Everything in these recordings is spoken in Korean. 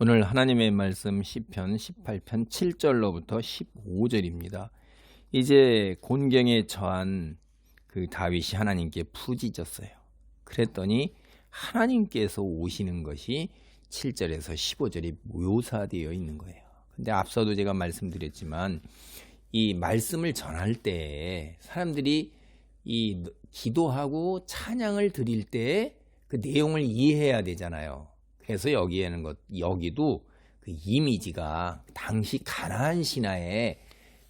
오늘 하나님의 말씀 시편 18편 7절로부터 15절입니다. 이제 곤경에 처한 그 다윗이 하나님께 부짖었어요. 그랬더니 하나님께서 오시는 것이 7절에서 15절이 묘사되어 있는 거예요. 근데 앞서도 제가 말씀드렸지만 이 말씀을 전할 때 사람들이 이 기도하고 찬양을 드릴 때 그 내용을 이해해야 되잖아요. 그래서 여기에는 것 여기도 그 이미지가 당시 가나안 신화에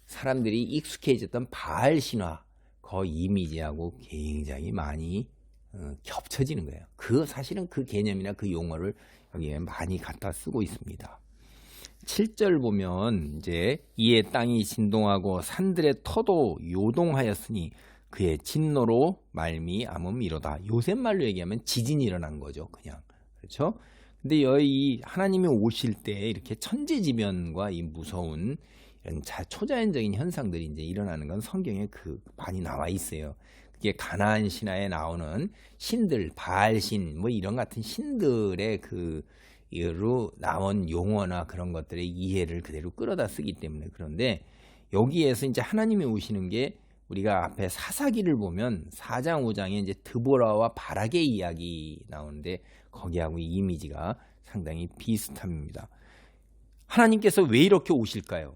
사람들이 익숙해졌던 바알 신화 그 이미지하고 굉장히 많이 어, 겹쳐지는 거예요. 그 사실은 그 개념이나 그 용어를 여기에 많이 갖다 쓰고 있습니다. 7절 보면 이제 이에 땅이 진동하고 산들의 터도 요동하였으니 그의 진노로 말미암음이로다. 요새 말로 얘기하면 지진이 일어난 거죠. 그냥 그렇죠? 근데 여기 하나님이 오실 때 이렇게 천재지변과 이 무서운 이런 초자연적인 현상들이 이제 일어나는 건 성경에 그 많이 나와 있어요. 그게 가나안 신화에 나오는 신들, 바알신 뭐 이런 같은 신들의 그 이로 나온 용어나 그런 것들의 이해를 그대로 끌어다 쓰기 때문에 그런데 여기에서 이제 하나님이 오시는 게 우리가 앞에 사사기를 보면 4장 5장에 이제 드보라와 바락의 이야기 나오는데 거기하고 이미지가 상당히 비슷합니다. 하나님께서 왜 이렇게 오실까요?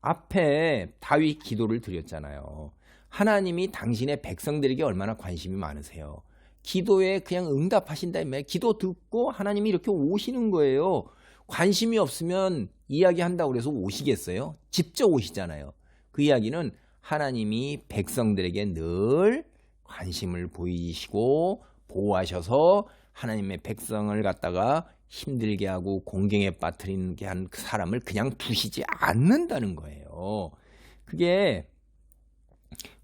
앞에 다윗 기도를 드렸잖아요. 하나님이 당신의 백성들에게 얼마나 관심이 많으세요. 기도에 그냥 응답하신다 면 기도 듣고 하나님이 이렇게 오시는 거예요. 관심이 없으면 이야기한다고 그래서 오시겠어요? 직접 오시잖아요. 그 이야기는 하나님이 백성들에게 늘 관심을 보이시고 보호하셔서 하나님의 백성을 갖다가 힘들게 하고 공경에 빠뜨리는 게한 그 사람을 그냥 두시지 않는다는 거예요. 그게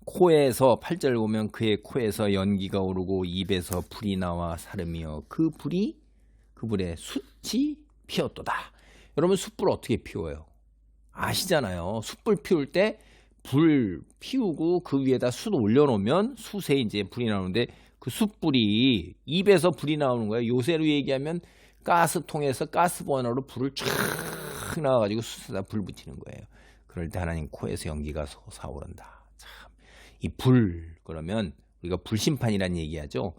코에서 8절 보면 그의 코에서 연기가 오르고 입에서 불이 나와 사름이여 그 불이 그 불에 숯이 피었도다. 여러분 숯불 어떻게 피워요? 아시잖아요. 숯불 피울 때 불 피우고 그 위에다 숯 올려놓으면 숯에 이제 불이 나오는데 그 숯불이 입에서 불이 나오는 거예요. 요새로 얘기하면 가스통에서 가스버너로 불을 쫙 나와가지고 숯에다 불 붙이는 거예요. 그럴 때 하나님 코에서 연기가 솟아오른다. 참. 이 불, 그러면 우리가 불심판이란 얘기하죠.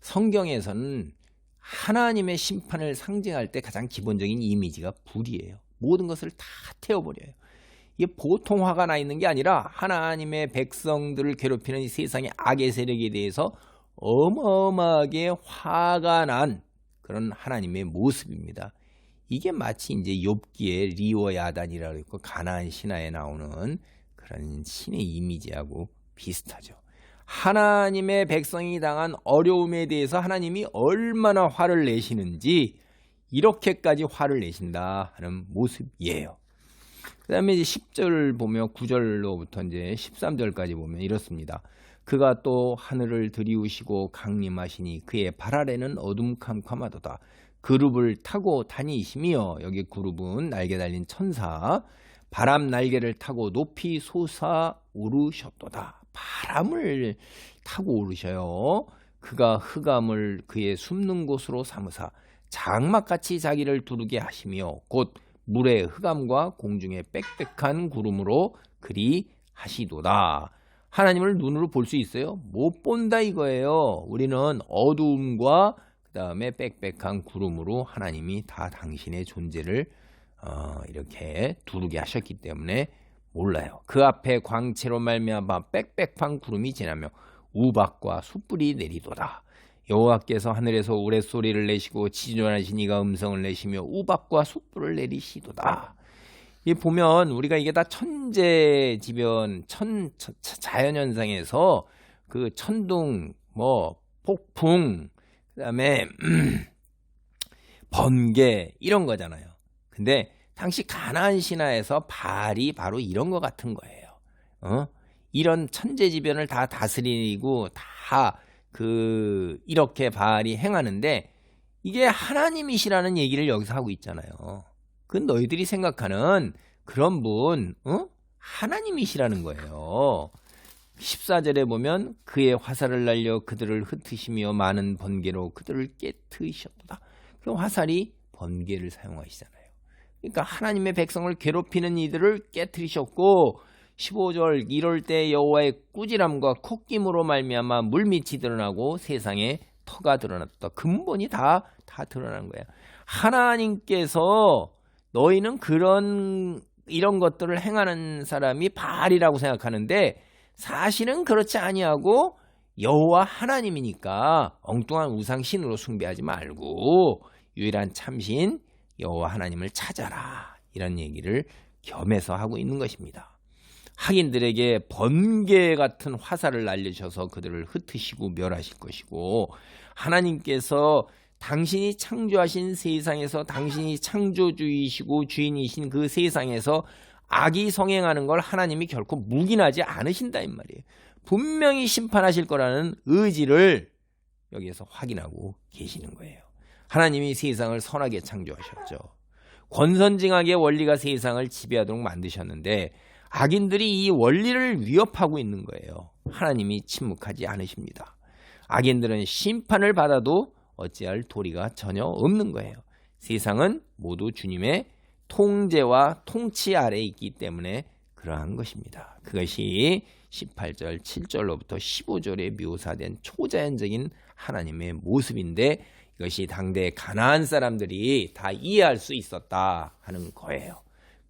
성경에서는 하나님의 심판을 상징할 때 가장 기본적인 이미지가 불이에요. 모든 것을 다 태워버려요. 이게 보통 화가 나 있는 게 아니라 하나님의 백성들을 괴롭히는 이 세상의 악의 세력에 대해서 어마어마하게 화가 난 그런 하나님의 모습입니다. 이게 마치 이제 욥기의 리워 야단이라고 했고 가나안 신화에 나오는 그런 신의 이미지하고 비슷하죠. 하나님의 백성이 당한 어려움에 대해서 하나님이 얼마나 화를 내시는지 이렇게까지 화를 내신다 하는 모습이에요. 그 다음에 이제 10절 보면 9절로부터 이제 13절까지 보면 이렇습니다. 그가 또 하늘을 들이우시고 강림하시니 그의 발 아래는 어둠캄캄하도다. 그룹을 타고 다니시며 여기 그룹은 날개 달린 천사 바람 날개를 타고 높이 솟아 오르셨도다. 바람을 타고 오르셔요. 그가 흑암을 그의 숨는 곳으로 삼으사 장막같이 자기를 두르게 하시며 곧 물의 흑암과 공중의 빽빽한 구름으로 그리 하시도다. 하나님을 눈으로 볼 수 있어요? 못 본다 이거예요. 우리는 어두움과 그 다음에 빽빽한 구름으로 하나님이 다 당신의 존재를 어, 이렇게 두르게 하셨기 때문에 몰라요. 그 앞에 광채로 말미암아 빽빽한 구름이 지나며 우박과 숯불이 내리도다. 여호와께서 하늘에서 우레소리를 내시고 지존하신 이가 음성을 내시며 우박과 숯불을 내리시도다. 이 보면 우리가 이게 다 천재지변, 천 자연 현상에서 그 천둥, 뭐 폭풍, 그다음에 번개 이런 거잖아요. 근데 당시 가나안 신화에서 바알이 바로 이런 거 같은 거예요. 어? 이런 천재지변을 다 다스리고 다 그 이렇게 바알이 행하는데 이게 하나님이시라는 얘기를 여기서 하고 있잖아요. 그 너희들이 생각하는 그런 분, 어? 하나님이시라는 거예요. 14절에 보면 그의 화살을 날려 그들을 흩으시며 많은 번개로 그들을 깨트이셨다. 그 화살이 번개를 사용하시잖아요. 그러니까 하나님의 백성을 괴롭히는 이들을 깨뜨리셨고 15절 이럴 때 여호와의 꾸지람과 콧김으로 말미암아 물밑이 드러나고 세상에 터가 드러났다. 근본이 다다 드러난 거야. 하나님께서 너희는 그런 이런 것들을 행하는 사람이 바알이라고 생각하는데 사실은 그렇지 아니하고 여호와 하나님이니까 엉뚱한 우상 신으로 숭배하지 말고 유일한 참신 여호와 하나님을 찾아라 이런 얘기를 겸해서 하고 있는 것입니다. 학인들에게 번개 같은 화살을 날리셔서 그들을 흩으시고 멸하실 것이고 하나님께서 당신이 창조하신 세상에서 당신이 창조주이시고 주인이신 그 세상에서 악이 성행하는 걸 하나님이 결코 묵인하지 않으신다 이 말이에요. 분명히 심판하실 거라는 의지를 여기에서 확인하고 계시는 거예요. 하나님이 세상을 선하게 창조하셨죠. 권선징악의 원리가 세상을 지배하도록 만드셨는데 악인들이 이 원리를 위협하고 있는 거예요. 하나님이 침묵하지 않으십니다. 악인들은 심판을 받아도 어찌할 도리가 전혀 없는 거예요. 세상은 모두 주님의 통제와 통치 아래에 있기 때문에 그러한 것입니다. 그것이 18절, 7절로부터 15절에 묘사된 초자연적인 하나님의 모습인데 이것이 당대 가나안 사람들이 다 이해할 수 있었다 하는 거예요.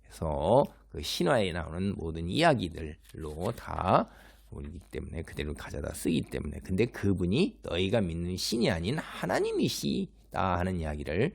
그래서 그 신화에 나오는 모든 이야기들로 다 올리기 때문에 그대로 가져다 쓰기 때문에 근데 그분이 너희가 믿는 신이 아닌 하나님이시다 하는 이야기를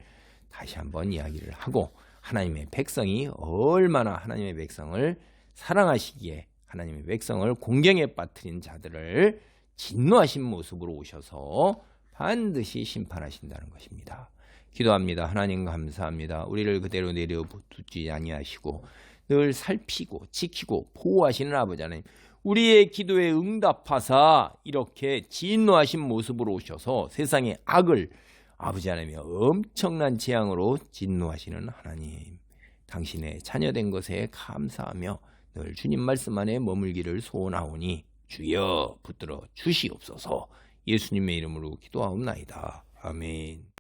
다시 한번 이야기를 하고 하나님의 백성이 얼마나 하나님의 백성을 사랑하시기에 하나님의 백성을 공경에 빠뜨린 자들을 진노하신 모습으로 오셔서 반드시 심판하신다는 것입니다. 기도합니다. 하나님 감사합니다. 우리를 그대로 내려 두지 아니하시고 늘 살피고 지키고 보호하시는 아버지 하나님. 우리의 기도에 응답하사 이렇게 진노하신 모습으로 오셔서 세상의 악을 아버지 하나님이 엄청난 재앙으로 진노하시는 하나님. 당신의 자녀된 것에 감사하며 늘 주님 말씀 안에 머물기를 소원하오니 주여 붙들어 주시옵소서 예수님의 이름으로 기도하옵나이다. 아멘.